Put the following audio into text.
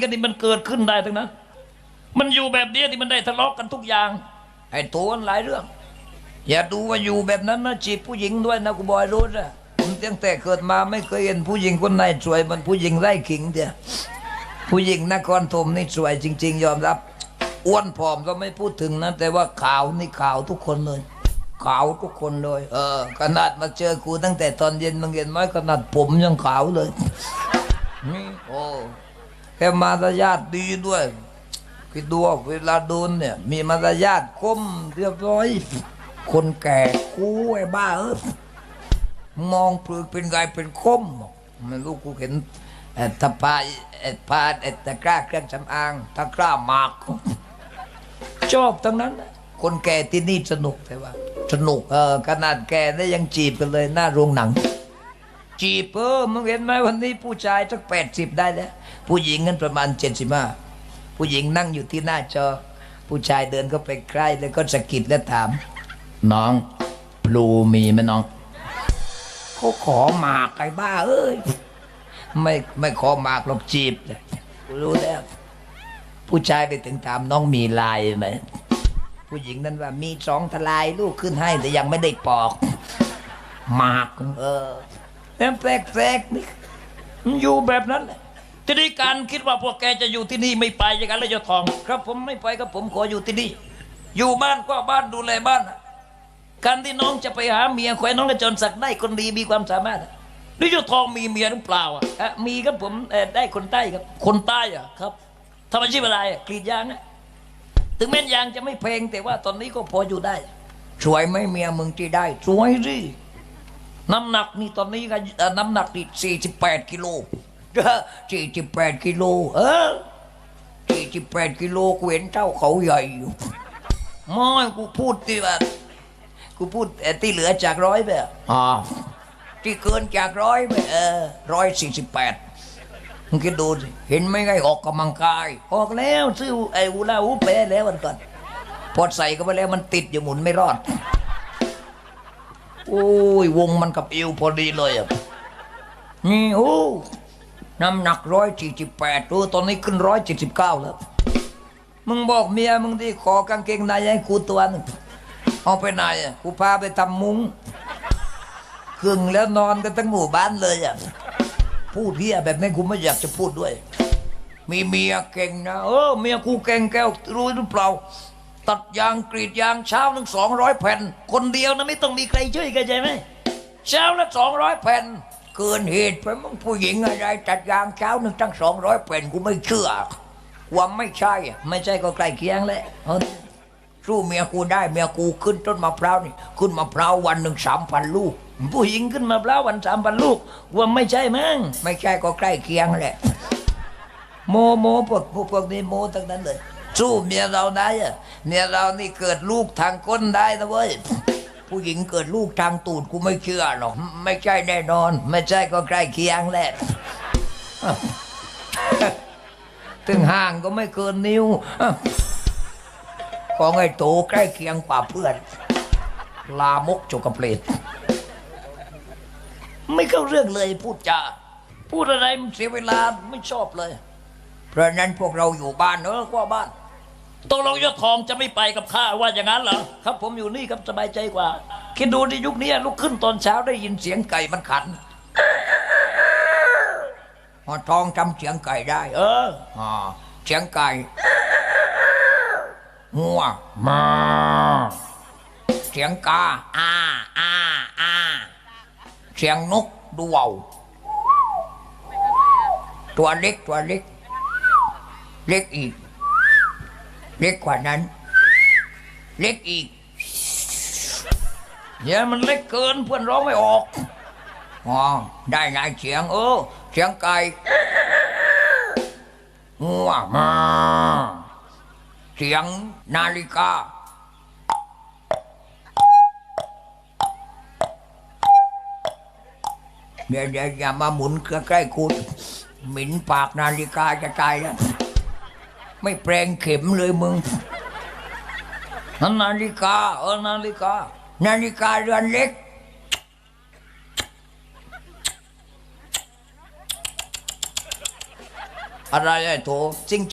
กันนี่มันเกิดขึ้นได้ทั้งนั้น มันอยู่แบบนี้ที่มันได้ทะเลาะกันทุกอย่าง ไอ้ตัวมันหลายเรื่อง อย่าดูว่าอยู่แบบนั้นนะจีบผู้หญิงด้วยนะกูบอยรู้นะผมตั้งแต่เกิดมาไม่เคยเห็นผู้หญิงคนไหนสวยเหมันผู้หญิงไร่ขิงเดียผู้หญิงนครธมนี่สวยจริง ๆ ยอมรับ อ้วนผอมก็ไม่พูดถึงนะแต่ว่าขาวนี่ขาวทุกคนเลยขาวทุกคนเลย เออ ขนาดมาเจอกูตั้งแต่ตอนเย็นมึงเห็นไหมขนาดผมยังขาวเลยนี่โอ้ แค่มารยาทดีด้วยคิดดูเวลาโดนเนี่ย มีมารยาทก้มเรียบร้อย คนแก่กูไอ้บ้าเออมองเปลือกเป็นไงเป็นคมไม่รู้กูเห็นเอ่อตะปาเอ่อปาเอ่อตะกร้าเครื่องสำอางตะกร้าหมากชอบทั้งนั้น คนแก่ที่นี่สนุกแต่ว่า สนุกเออขนาดแก่ได้ยังจีบกันเลยหน้าโรงหนัง จีบเออมึงเห็นไหมวันนี้ผู้ชายสักแปดสิบได้แล้ว ผู้หญิงกันประมาณเจ็ดสิบห้าผู้หญิงนั่งอยู่ที่หน้าจอ ผู้ชายเดินเข้าไปใกล้แล้วก็สะกิดแล้วถาม น้องพลูมีไหมน้องเขาขอหมากไอ้บ้า เอ้ยไม่ไม่ขอหมากหรอกจีบเลยรู้แล้วผู้ชายไปถึงถามน้องมีลายไหมผู้หญิงนั้นว่ามีสองทลายลูกขึ้นให้แต่ยังไม่ได้ปอกหมาก เออแล้วแปลกๆนี่อยู่แบบนั้นแหละ ทีนี้การคิดว่าพวกแกจะอยู่ที่นี่ไม่ไปอย่างนั้นเลยจะทอง ครับผมไม่ไปครับผมขออยู่ที่นี่ อยู่บ้านก็บ้านดูแลบ้าน การที่น้องจะไปหาเมียแขวนน้องกระจรศักดิ์ได้คนดีมีความสามารถนี่เจ้าทองมีเมียหรือเปล่าอะมีครับผมได้คนใต้ครับ คนใต้อะครับทำอาชีพอะไรกรีดยางอะถึงแม้นยางจะไม่แพลงแต่ว่าตอนนี้ก็พออยู่ได้สวยไหมเมียมึงที่ได้สวยสิน้ำหนักนี่ตอนนี้ก็น้ำหนักนี่สี่สิบแปดกิโล สี่สิบแปดกิโลเออสี่สิบแปดกิโลกูเห็นเท่าเขาใหญ่อยู่ไม่กูพูดที่ว่ากูพูดเอ่อที่เหลือจากร้อยไปอะอ๋อที่เกินจากร้อยไปเออร้อยสี่สิบแปดมึงคิดดูสิเห็นไหมไงออกกำลังกาย ออกแล้วซื้อไอ้อูลาอูเปแล้ววันก่อนพอใส่เข้าไปแล้วมันติดอยู่หมุนไม่รอด โอ้ยวงมันกับเอวพอดีเลยอะนี่โอ้ น้ำหนักร้อยสี่สิบแปดตัวตอนนี้ขึ้นร้อยเจ็ดสิบเก้าแล้ว มึงบอกเมียมึงที่ขอกางเกงในให้กูตัวนึงเอาไปไหนอะกูพาไปทำมุ้งครึ่งแล้วนอนกันทั้งหมู่บ้านเลยอะพูดเฮียแบบนี้กูไม่อยากจะพูดด้วย มีเมียเก่งนะเออเมียกูเก่งแก้วรู้หรือเปล่า ตัดยางกรีดยางเช้าหนึ่งสองร้อยแผ่น คนเดียวนะไม่ต้องมีใครช่วยกันใช่ไหมเช้าละสองร้อยแผ่น เกินเหตุไปมึงผู้หญิงอะไรตัดยางเช้าหนึ่งตั้งสองร้อยแผ่นกูไม่เชื่อว่าไม่ใช่ไม่ใช่ก็ใกล้เคียงแหละสู้เมียกูได้เมียกูขึ้นต้นมะพร้าวนี่ขึ้นมะพร้าววันหนึ่งสามพันลูก ผู้หญิงขึ้นมะพร้าววันสามพันลูกว่าไม่ใช่มั้งไม่ใช่ก็ใกล้เคียงแหละ โมโมพวกพวกพวกนี้โมทั้งนั้นเลยสู้เมียเราได้อะเมียเรานี่เกิดลูกทางก้นได้นะเว้ย ผู้หญิงเกิดลูกทางตูดกูไม่เชื่อหรอก ไม่ใช่แน่นอน ไม่ใช่ก็ใกล้เคียงแหละ ถึงห่างก็ไม่เกินนิ้ว ของไอ้โตใกล้เคียงกว่าเพื่อน ลามกจกกระเปรตไม่เข้าเรื่องเลยพูดจาพูดอะไรมันเสียเวลาไม่ชอบเลย เพราะฉะนั้นพวกเราอยู่บ้านเนอะกว่าบ้าน ตกลงยศทองจะไม่ไปกับข้าว่าอย่างนั้นเหรอครับ ผมอยู่นี่ครับสบายใจกว่า คิดดูในยุคนี้ลุกขึ้นตอนเช้าได้ยินเสียงไก่มันขันพอทองจำเสียงไก่ได้ เอออ่าเสียงไก่งัวมาเสียงกาอ้าอ้าอ้าเสียงนกดูเวาวตัวเล็กตัวเล็กเล็กอีก เล็กกว่านั้น เล็กอีกเนี่ยมันเล็กเกินเพื่อนร้องไม่ออกอ๋อได้นายเสียงเออเสียงไก่งัวมาเสียงนาฬิกาเดี๋ยวเดี๋ยวอย่ามาหมุนใกล้ๆคุณหมิ่นปากนาฬิกาจะตายแล้ว ไม่แปลงเข็มเลยมึงนั่นนาฬิกาเออนาฬิกา นาฬิกาเรือนเล็ก อะไรไอ้โถจริง